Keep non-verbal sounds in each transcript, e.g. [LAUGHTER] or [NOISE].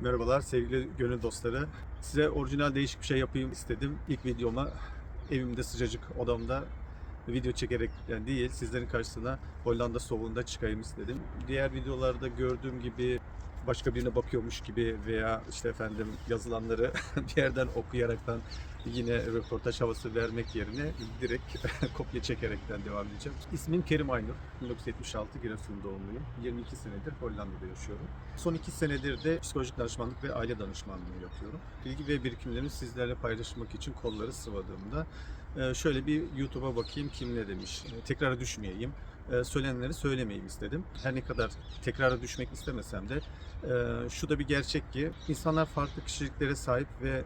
Merhabalar sevgili gönül dostları. Size orijinal değişik bir şey yapayım istedim. İlk videoma evimde sıcacık odamda video çekerek yani değil sizlerin karşısına Hollanda soğuğunda çıkayım istedim. Diğer videolarda gördüğüm gibi başka birine bakıyormuş gibi veya işte efendim yazılanları [LAUGHS] bir yerden okuyaraktan yine röportaj havası vermek yerine direkt [LAUGHS] kopya çekerekten devam edeceğim. İsmim Kerim Aynur. 1976 Giresun doğumluyum. 22 senedir Hollanda'da yaşıyorum. Son 2 senedir de psikolojik danışmanlık ve aile danışmanlığı yapıyorum. Bilgi ve birikimlerimi sizlerle paylaşmak için kolları sıvadığımda e, şöyle bir YouTube'a bakayım kim ne demiş. E, Tekrara düşmeyeyim. E, Söylenenleri söylemeyeyim istedim. Her ne kadar tekrara düşmek istemesem de şu da bir gerçek ki insanlar farklı kişiliklere sahip ve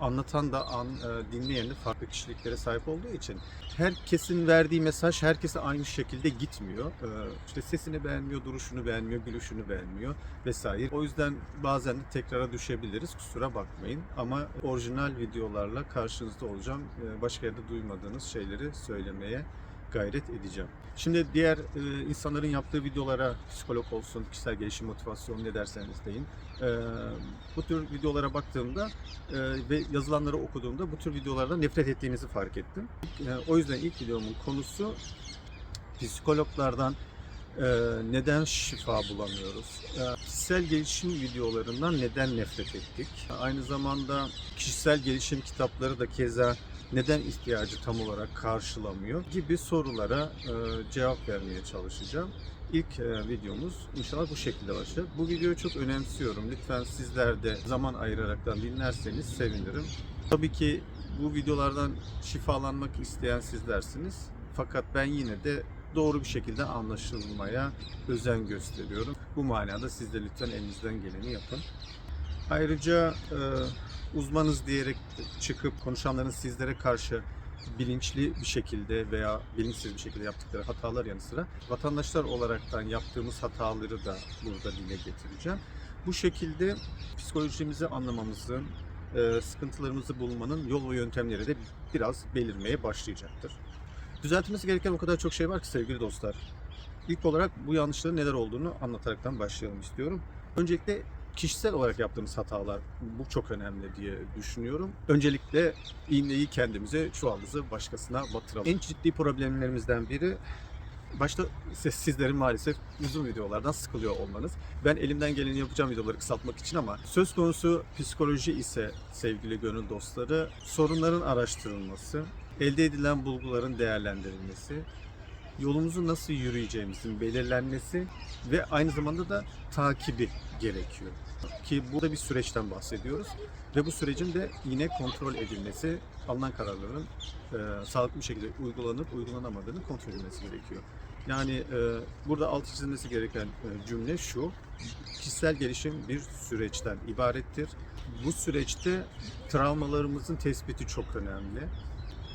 anlatan da an, e, dinleyen de farklı kişiliklere sahip olduğu için herkesin verdiği mesaj herkese aynı şekilde gitmiyor. E, işte sesini beğenmiyor, duruşunu beğenmiyor, gülüşünü beğenmiyor vesaire. O yüzden bazen de tekrara düşebiliriz. Kusura bakmayın. Ama orijinal videolarla karşınızda olacağım. E, başka yerde duymadığınız şeyleri söylemeye gayret edeceğim. Şimdi diğer e, insanların yaptığı videolara psikolog olsun, kişisel gelişim, motivasyon ne derseniz deyin. E, bu tür videolara baktığımda e, ve yazılanları okuduğumda bu tür videolardan nefret ettiğinizi fark ettim. E, o yüzden ilk videomun konusu psikologlardan neden şifa bulamıyoruz? Kişisel gelişim videolarından neden nefret ettik? Aynı zamanda kişisel gelişim kitapları da keza neden ihtiyacı tam olarak karşılamıyor gibi sorulara e, cevap vermeye çalışacağım. İlk e, videomuz inşallah bu şekilde başlayacak. Bu videoyu çok önemsiyorum. Lütfen sizler de zaman ayıraraktan dinlerseniz sevinirim. Tabii ki bu videolardan şifalanmak isteyen sizlersiniz. Fakat ben yine de doğru bir şekilde anlaşılmaya özen gösteriyorum. Bu manada siz de lütfen elinizden geleni yapın. Ayrıca e, uzmanız diyerek çıkıp konuşanların sizlere karşı bilinçli bir şekilde veya bilinçsiz bir şekilde yaptıkları hatalar yanı sıra vatandaşlar olaraktan yaptığımız hataları da burada dile getireceğim. Bu şekilde psikolojimizi anlamamızın, e, sıkıntılarımızı bulmanın yol ve yöntemleri de biraz belirmeye başlayacaktır. Düzeltmesi gereken o kadar çok şey var ki sevgili dostlar. İlk olarak bu yanlışların neler olduğunu anlataraktan başlayalım istiyorum. Öncelikle kişisel olarak yaptığımız hatalar bu çok önemli diye düşünüyorum. Öncelikle iğneyi kendimize, çuvaldızı başkasına batıralım. En ciddi problemlerimizden biri başta siz- sizlerin maalesef uzun videolardan sıkılıyor olmanız. Ben elimden geleni yapacağım videoları kısaltmak için ama söz konusu psikoloji ise sevgili gönül dostları sorunların araştırılması, elde edilen bulguların değerlendirilmesi, yolumuzu nasıl yürüyeceğimizin belirlenmesi ve aynı zamanda da takibi gerekiyor. Ki burada bir süreçten bahsediyoruz ve bu sürecin de yine kontrol edilmesi, alınan kararların e, sağlıklı bir şekilde uygulanıp uygulanamadığını kontrol edilmesi gerekiyor. Yani e, burada altı çizilmesi gereken e, cümle şu, kişisel gelişim bir süreçten ibarettir. Bu süreçte travmalarımızın tespiti çok önemli.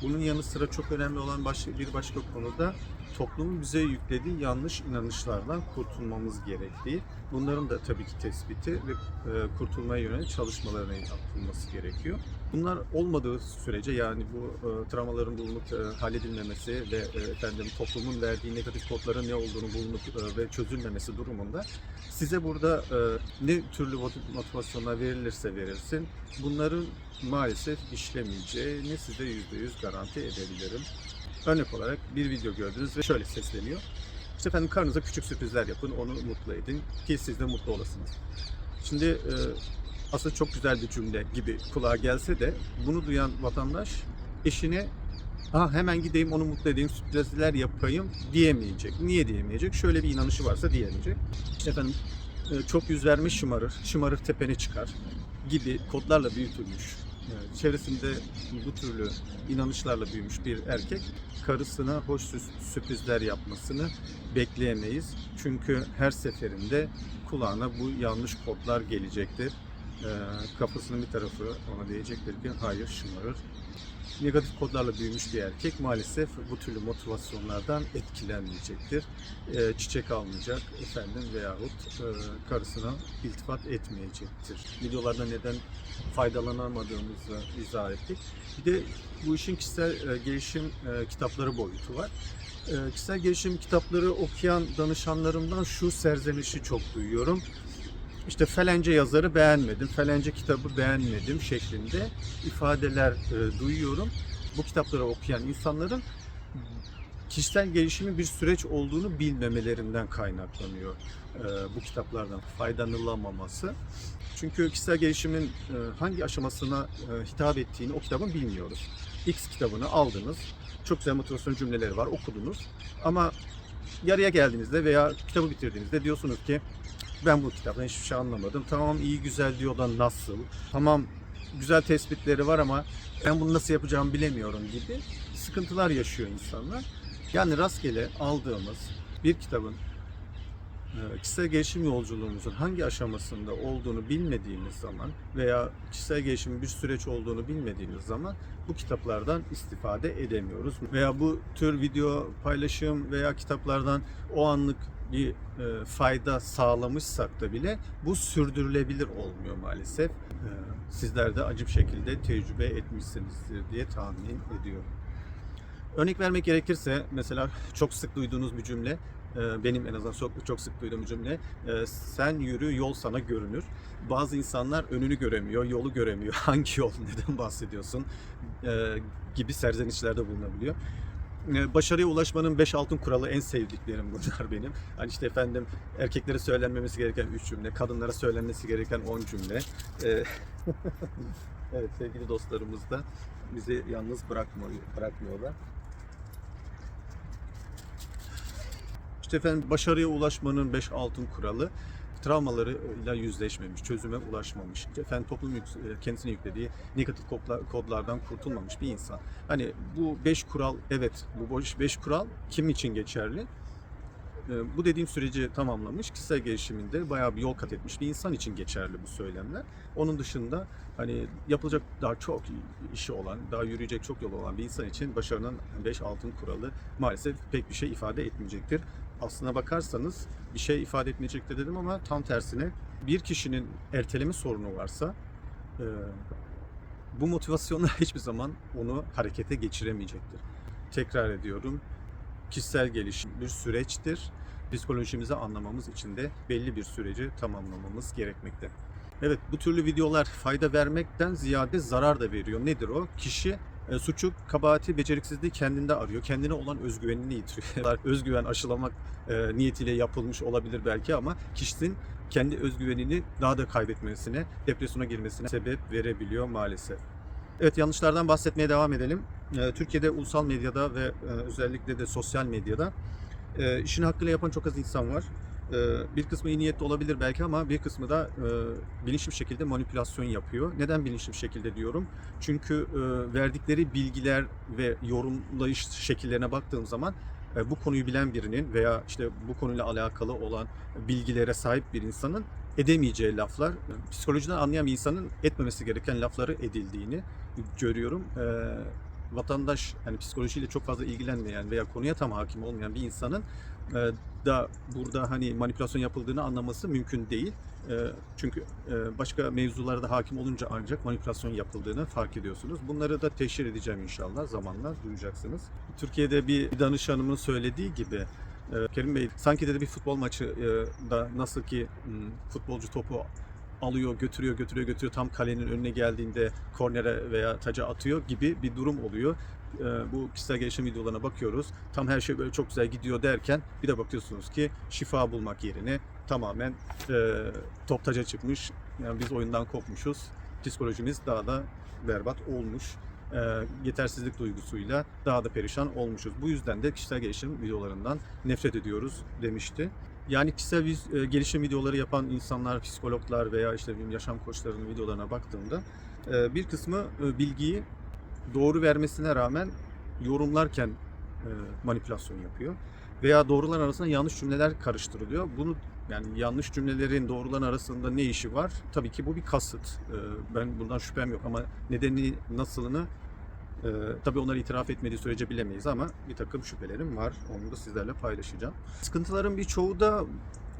Bunun yanı sıra çok önemli olan başka, bir başka konuda toplumun bize yüklediği yanlış inanışlardan kurtulmamız gerektiği. Bunların da tabii ki tespiti ve e, kurtulmaya yönelik çalışmalarına yapılması gerekiyor. Bunlar olmadığı sürece yani bu e, travmaların bulunup e, halledilmemesi ve e, efendim toplumun verdiği negatif kodların ne olduğunu bulunup e, ve çözülmemesi durumunda size burada e, ne türlü moti- motivasyonlar verilirse verilsin bunların maalesef işlemeyeceğini size %100 garanti edebilirim. Örnek olarak bir video gördünüz ve şöyle sesleniyor. İşte efendim karnınıza küçük sürprizler yapın, onu mutlu edin ki siz de mutlu olasınız. Şimdi e, aslında çok güzel bir cümle gibi kulağa gelse de bunu duyan vatandaş eşine ha hemen gideyim onu mutlu edeyim, sürprizler yapayım diyemeyecek. Niye diyemeyecek? Şöyle bir inanışı varsa diyemeyecek. Efendim e, çok yüz vermiş şımarır, şımarır tepene çıkar gibi kodlarla büyütülmüş. E, Çevresinde bu türlü inanışlarla büyümüş bir erkek karısına hoş sü- sürprizler yapmasını bekleyemeyiz. Çünkü her seferinde kulağına bu yanlış kodlar gelecektir. Ee, kafasının bir tarafı ona diyecektir ki hayır şımarır. Negatif kodlarla büyümüş bir erkek maalesef bu türlü motivasyonlardan etkilenmeyecektir. Ee, çiçek almayacak efendim veyahut e, karısına iltifat etmeyecektir. Videolarda neden faydalanamadığımızı izah ettik. Bir de bu işin kişisel e, gelişim e, kitapları boyutu var. E, kişisel gelişim kitapları okuyan danışanlarımdan şu serzenişi çok duyuyorum. işte felence yazarı beğenmedim, felence kitabı beğenmedim şeklinde ifadeler duyuyorum. Bu kitapları okuyan insanların kişisel gelişimin bir süreç olduğunu bilmemelerinden kaynaklanıyor e, bu kitaplardan faydalanılamaması. Çünkü kişisel gelişimin e, hangi aşamasına e, hitap ettiğini o kitabın bilmiyoruz. X kitabını aldınız, çok güzel motivasyon cümleleri var, okudunuz. Ama yarıya geldiğinizde veya kitabı bitirdiğinizde diyorsunuz ki ben bu kitaptan hiçbir şey anlamadım. Tamam iyi güzel diyor da nasıl? Tamam güzel tespitleri var ama ben bunu nasıl yapacağımı bilemiyorum gibi sıkıntılar yaşıyor insanlar. Yani rastgele aldığımız bir kitabın e, kişisel gelişim yolculuğumuzun hangi aşamasında olduğunu bilmediğimiz zaman veya kişisel gelişimin bir süreç olduğunu bilmediğimiz zaman bu kitaplardan istifade edemiyoruz. Veya bu tür video paylaşım veya kitaplardan o anlık bir e, fayda sağlamışsak da bile bu sürdürülebilir olmuyor maalesef. E, sizler de acı bir şekilde tecrübe etmişsinizdir diye tahmin ediyorum. Örnek vermek gerekirse mesela çok sık duyduğunuz bir cümle e, benim en azından çok, çok sık duyduğum cümle e, sen yürü yol sana görünür. Bazı insanlar önünü göremiyor, yolu göremiyor. [LAUGHS] Hangi yol, neden bahsediyorsun e, gibi serzenişlerde bulunabiliyor. Başarıya ulaşmanın 5 altın kuralı en sevdiklerim [LAUGHS] bunlar benim. Hani işte efendim erkeklere söylenmemesi gereken 3 cümle, kadınlara söylenmesi gereken 10 cümle. [LAUGHS] Evet sevgili dostlarımız da bizi yalnız bırakmıyor, bırakmıyorlar. İşte efendim başarıya ulaşmanın 5 altın kuralı travmalarıyla yüzleşmemiş, çözüme ulaşmamış, efendim toplum yük- e, kendisine yüklediği negatif kodla- kodlardan kurtulmamış bir insan. Hani bu 5 kural evet bu 5 kural kim için geçerli? E, Bu dediğim süreci tamamlamış, kişisel gelişiminde bayağı bir yol kat etmiş bir insan için geçerli bu söylemler. Onun dışında hani yapılacak daha çok işi olan, daha yürüyecek çok yolu olan bir insan için başarının 5 altın kuralı maalesef pek bir şey ifade etmeyecektir. Aslına bakarsanız bir şey ifade etmeyecektir dedim ama tam tersine bir kişinin erteleme sorunu varsa e, bu motivasyonla [LAUGHS] hiçbir zaman onu harekete geçiremeyecektir. Tekrar ediyorum, kişisel gelişim bir süreçtir. Psikolojimizi anlamamız için de belli bir süreci tamamlamamız gerekmekte. Evet bu türlü videolar fayda vermekten ziyade zarar da veriyor. Nedir o? Kişi e, suçu, kabahati, beceriksizliği kendinde arıyor. Kendine olan özgüvenini yitiriyor. [LAUGHS] Özgüven aşılamak e, niyetiyle yapılmış olabilir belki ama kişinin kendi özgüvenini daha da kaybetmesine, depresyona girmesine sebep verebiliyor maalesef. Evet yanlışlardan bahsetmeye devam edelim. E, Türkiye'de ulusal medyada ve e, özellikle de sosyal medyada e, işini hakkıyla yapan çok az insan var. E, Bir kısmı iyi niyetli olabilir belki ama bir kısmı da e, bilinçli bir şekilde manipülasyon yapıyor. Neden bilinçli bir şekilde diyorum? Çünkü e, verdikleri bilgiler ve yorumlayış şekillerine baktığım zaman e, bu konuyu bilen birinin veya işte bu konuyla alakalı olan bilgilere sahip bir insanın edemeyeceği laflar, psikolojiden anlayan bir insanın etmemesi gereken lafları edildiğini görüyorum. Vatandaş yani psikolojiyle çok fazla ilgilenmeyen veya konuya tam hakim olmayan bir insanın da burada hani manipülasyon yapıldığını anlaması mümkün değil. E, çünkü e, başka mevzulara da hakim olunca ancak manipülasyon yapıldığını fark ediyorsunuz. Bunları da teşhir edeceğim inşallah zamanla duyacaksınız. Türkiye'de bir danışanımın söylediği gibi e, Kerim Bey sanki dedi bir futbol maçı e, da nasıl ki m, futbolcu topu alıyor, götürüyor, götürüyor, götürüyor tam kalenin önüne geldiğinde kornere veya taca atıyor gibi bir durum oluyor. Ee, Bu kişisel gelişim videolarına bakıyoruz. Tam her şey böyle çok güzel gidiyor derken bir de bakıyorsunuz ki şifa bulmak yerine tamamen e, top taca çıkmış. Yani biz oyundan kopmuşuz. Psikolojimiz daha da berbat olmuş. E, yetersizlik duygusuyla daha da perişan olmuşuz. Bu yüzden de kişisel gelişim videolarından nefret ediyoruz demişti. Yani kişisel viz- e, gelişim videoları yapan insanlar, psikologlar veya işte bileyim yaşam koçlarının videolarına baktığımda e, bir kısmı e, bilgiyi doğru vermesine rağmen yorumlarken manipülasyon yapıyor. Veya doğrular arasında yanlış cümleler karıştırılıyor. Bunu yani yanlış cümlelerin doğruların arasında ne işi var? Tabii ki bu bir kasıt. Ben bundan şüphem yok ama nedeni nasılını e, tabii onları itiraf etmediği sürece bilemeyiz ama bir takım şüphelerim var. Onu da sizlerle paylaşacağım. Sıkıntıların birçoğu da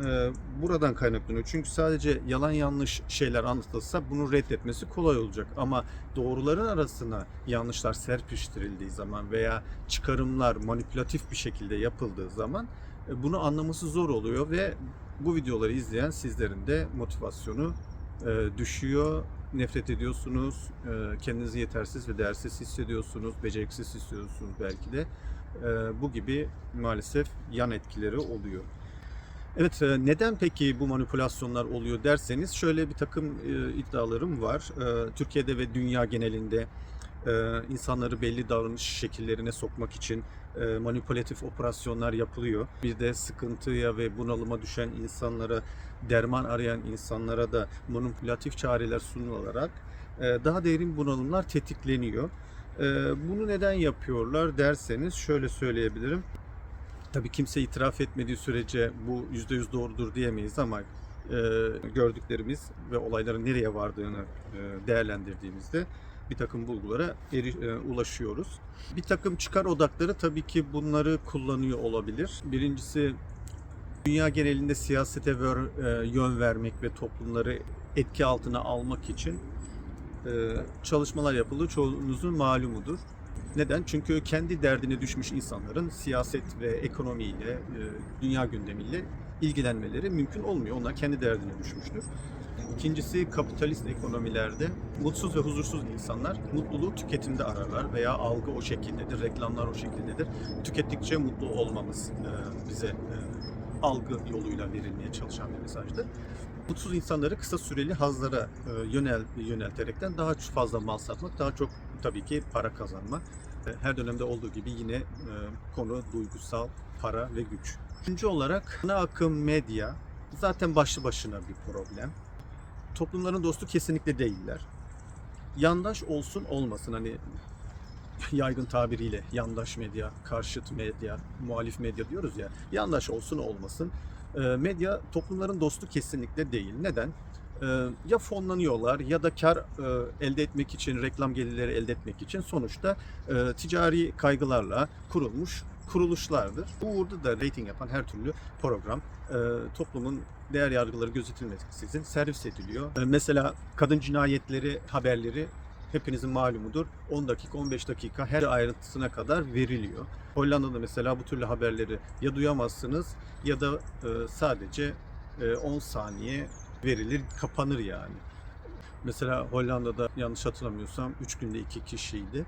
e, buradan kaynaklanıyor. Çünkü sadece yalan yanlış şeyler anlatılsa bunu reddetmesi kolay olacak. Ama doğruların arasına yanlışlar serpiştirildiği zaman veya çıkarımlar manipülatif bir şekilde yapıldığı zaman e, bunu anlaması zor oluyor ve bu videoları izleyen sizlerin de motivasyonu e, düşüyor. Nefret ediyorsunuz, e, kendinizi yetersiz ve değersiz hissediyorsunuz, beceriksiz hissediyorsunuz belki de. E, bu gibi maalesef yan etkileri oluyor. Evet, e, neden peki bu manipülasyonlar oluyor derseniz şöyle bir takım iddialarım var. Türkiye'de ve dünya genelinde e, insanları belli davranış şekillerine sokmak için e, manipülatif operasyonlar yapılıyor. Bir de sıkıntıya ve bunalıma düşen insanlara, derman arayan insanlara da manipülatif çareler sunularak e, daha derin bunalımlar tetikleniyor. E, Bunu neden yapıyorlar derseniz şöyle söyleyebilirim. Tabii kimse itiraf etmediği sürece bu %100 doğrudur diyemeyiz ama gördüklerimiz ve olayların nereye vardığını değerlendirdiğimizde bir takım bulgulara eri- e, ulaşıyoruz. Bir takım çıkar odakları tabii ki bunları kullanıyor olabilir. Birincisi dünya genelinde siyasete ver- e, yön vermek ve toplumları etki altına almak için e, çalışmalar yapıldığı çoğunuzun malumudur. Neden? Çünkü kendi derdine düşmüş insanların siyaset ve ekonomiyle, e, dünya gündemiyle ilgilenmeleri mümkün olmuyor. Onlar kendi derdine düşmüştür. İkincisi kapitalist ekonomilerde mutsuz ve huzursuz insanlar mutluluğu tüketimde ararlar veya algı o şekildedir, reklamlar o şekildedir. Tükettikçe mutlu olmamız e, bize e, algı yoluyla verilmeye çalışan bir mesajdır. Mutsuz insanları kısa süreli hazlara e, yönel yönelterekten daha fazla mal satmak, daha çok tabii ki para kazanmak. E, Her dönemde olduğu gibi yine konu duygusal para ve güç. Üçüncü olarak ana akım medya zaten başlı başına bir problem. Toplumların dostu kesinlikle değiller. Yandaş olsun olmasın hani [LAUGHS] yaygın tabiriyle yandaş medya, karşıt medya, muhalif medya diyoruz ya. Yandaş olsun olmasın. E, medya toplumların dostu kesinlikle değil. Neden? E, ya fonlanıyorlar ya da kar e, elde etmek için, reklam gelirleri elde etmek için sonuçta e, ticari kaygılarla kurulmuş kuruluşlardır. Bu uğurda da rating yapan her türlü program e, toplumun değer yargıları gözetilmeksizin servis ediliyor. E, mesela kadın cinayetleri haberleri hepinizin malumudur. 10 dakika, 15 dakika her ayrıntısına kadar veriliyor. Hollanda'da mesela bu türlü haberleri ya duyamazsınız ya da e, sadece e, 10 saniye verilir, kapanır yani. Mesela Hollanda'da yanlış hatırlamıyorsam 3 günde 2 kişiydi.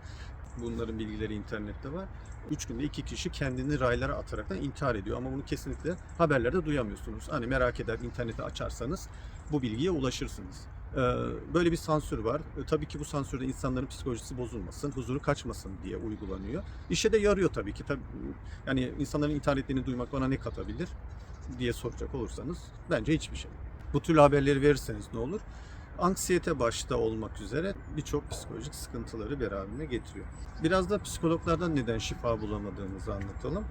Bunların bilgileri internette var. 3 günde 2 kişi kendini raylara ataraktan intihar ediyor ama bunu kesinlikle haberlerde duyamıyorsunuz. Hani merak eder interneti açarsanız bu bilgiye ulaşırsınız. Ee, Böyle bir sansür var. E, Tabii ki bu sansürde insanların psikolojisi bozulmasın, huzuru kaçmasın diye uygulanıyor. İşe de yarıyor tabii ki. Tabii, yani insanların intihar ettiğini duymak bana ne katabilir diye soracak olursanız bence hiçbir şey. Bu türlü haberleri verirseniz ne olur? Anksiyete başta olmak üzere birçok psikolojik sıkıntıları beraberine getiriyor. Biraz da psikologlardan neden şifa bulamadığımızı anlatalım.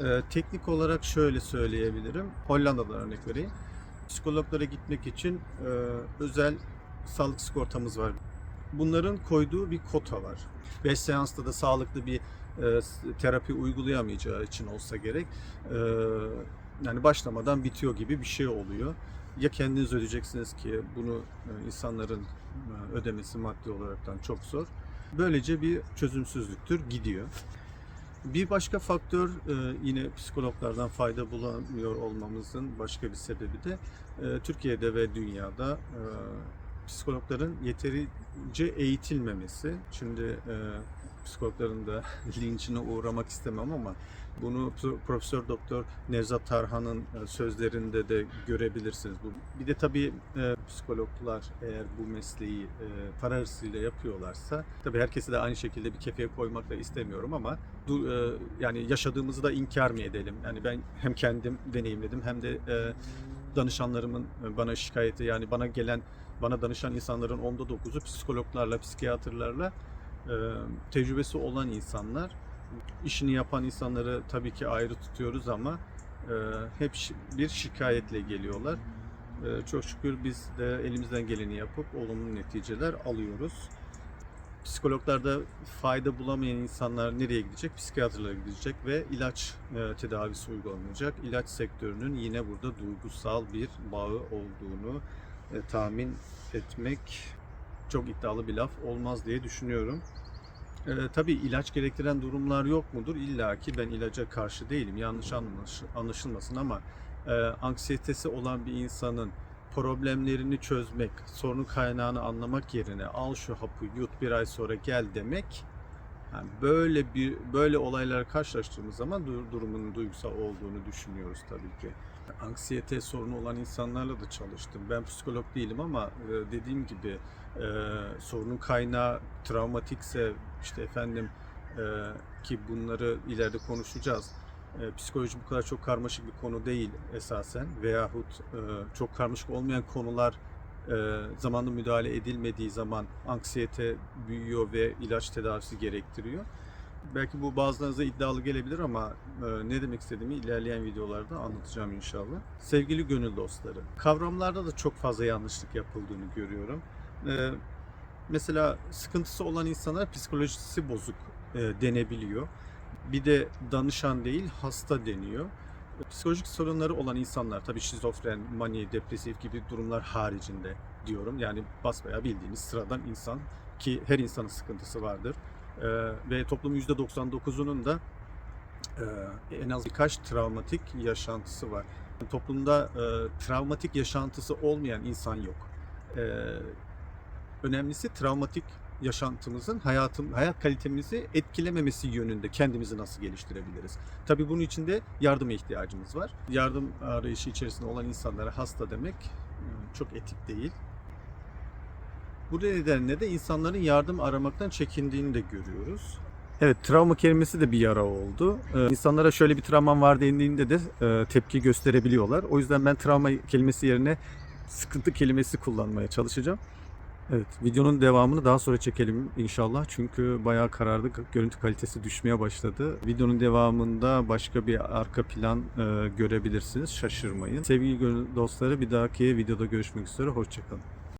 Ee, teknik olarak şöyle söyleyebilirim. Hollanda'dan örnek vereyim. Psikologlara gitmek için e, özel sağlık sigortamız var. Bunların koyduğu bir kota var. 5 seansta da sağlıklı bir e, terapi uygulayamayacağı için olsa gerek e, yani başlamadan bitiyor gibi bir şey oluyor. Ya kendiniz ödeyeceksiniz ki bunu e, insanların e, ödemesi maddi olaraktan çok zor. Böylece bir çözümsüzlüktür gidiyor. Bir başka faktör e, yine psikologlardan fayda bulamıyor olmamızın başka bir sebebi de Türkiye'de ve dünyada psikologların yeterince eğitilmemesi. Şimdi psikologların da linçine [LAUGHS] uğramak istemem ama bunu Pro- Profesör Doktor Nevzat Tarhan'ın e, sözlerinde de görebilirsiniz. Bir de tabii e, psikologlar eğer bu mesleği e, para hırsıyla yapıyorlarsa tabii herkesi de aynı şekilde bir kefeye koymak da istemiyorum ama yani yaşadığımızı da inkar mı edelim? Yani ben hem kendim deneyimledim hem de danışanlarımın bana şikayeti yani bana gelen bana danışan insanların onda dokuzu psikologlarla, psikiyatrlarla tecrübesi olan insanlar. İşini yapan insanları tabii ki ayrı tutuyoruz ama e, hep bir şikayetle geliyorlar. E, çok şükür biz de elimizden geleni yapıp olumlu neticeler alıyoruz. Psikologlarda fayda bulamayan insanlar nereye gidecek? Psikiyatrlara gidecek ve ilaç e, tedavisi uygulanacak. İlaç sektörünün yine burada duygusal bir bağı olduğunu e, tahmin etmek çok iddialı bir laf olmaz diye düşünüyorum. E, tabii ilaç gerektiren durumlar yok mudur? İlla ki ben ilaca karşı değilim. Yanlış anlaş- anlaşılmasın ama e, anksiyetesi olan bir insanın problemlerini çözmek, sorunun kaynağını anlamak yerine al şu hapı yut bir ay sonra gel demek yani böyle bir böyle olaylara karşılaştığımız zaman dur- durumun duygusal olduğunu düşünüyoruz tabii ki. Anksiyete sorunu olan insanlarla da çalıştım. Ben psikolog değilim ama e, dediğim gibi e, sorunun kaynağı travmatikse işte efendim e, ki bunları ileride konuşacağız. E, psikoloji bu kadar çok karmaşık bir konu değil esasen veyahut e, çok karmaşık olmayan konular e, zamanında müdahale edilmediği zaman anksiyete büyüyor ve ilaç tedavisi gerektiriyor. Belki bu bazılarınıza iddialı gelebilir ama e, ne demek istediğimi ilerleyen videolarda anlatacağım inşallah. Sevgili gönül dostları, kavramlarda da çok fazla yanlışlık yapıldığını görüyorum. E, mesela sıkıntısı olan insanlar psikolojisi bozuk e, denebiliyor. Bir de danışan değil hasta deniyor. Psikolojik sorunları olan insanlar tabii şizofren, mani, depresif gibi durumlar haricinde diyorum. Yani basbayağı bildiğiniz sıradan insan ki her insanın sıkıntısı vardır. Ee, ve toplumun %99'unun da e, en az birkaç travmatik yaşantısı var. Toplumda e, travmatik yaşantısı olmayan insan yok. E, önemlisi travmatik yaşantımızın hayatım hayat kalitemizi etkilememesi yönünde kendimizi nasıl geliştirebiliriz? Tabii bunun için de yardıma ihtiyacımız var. Yardım arayışı içerisinde olan insanlara hasta demek hmm, çok etik değil. Bu nedenle de insanların yardım aramaktan çekindiğini de görüyoruz. Evet, travma kelimesi de bir yara oldu. Ee, insanlara şöyle bir travman var dendiğinde de e, tepki gösterebiliyorlar. O yüzden ben travma kelimesi yerine sıkıntı kelimesi kullanmaya çalışacağım. Evet, videonun devamını daha sonra çekelim inşallah. Çünkü bayağı karardı. Görüntü kalitesi düşmeye başladı. Videonun devamında başka bir arka plan e, görebilirsiniz. Şaşırmayın. Sevgili dostları bir dahaki videoda görüşmek üzere. Hoşçakalın.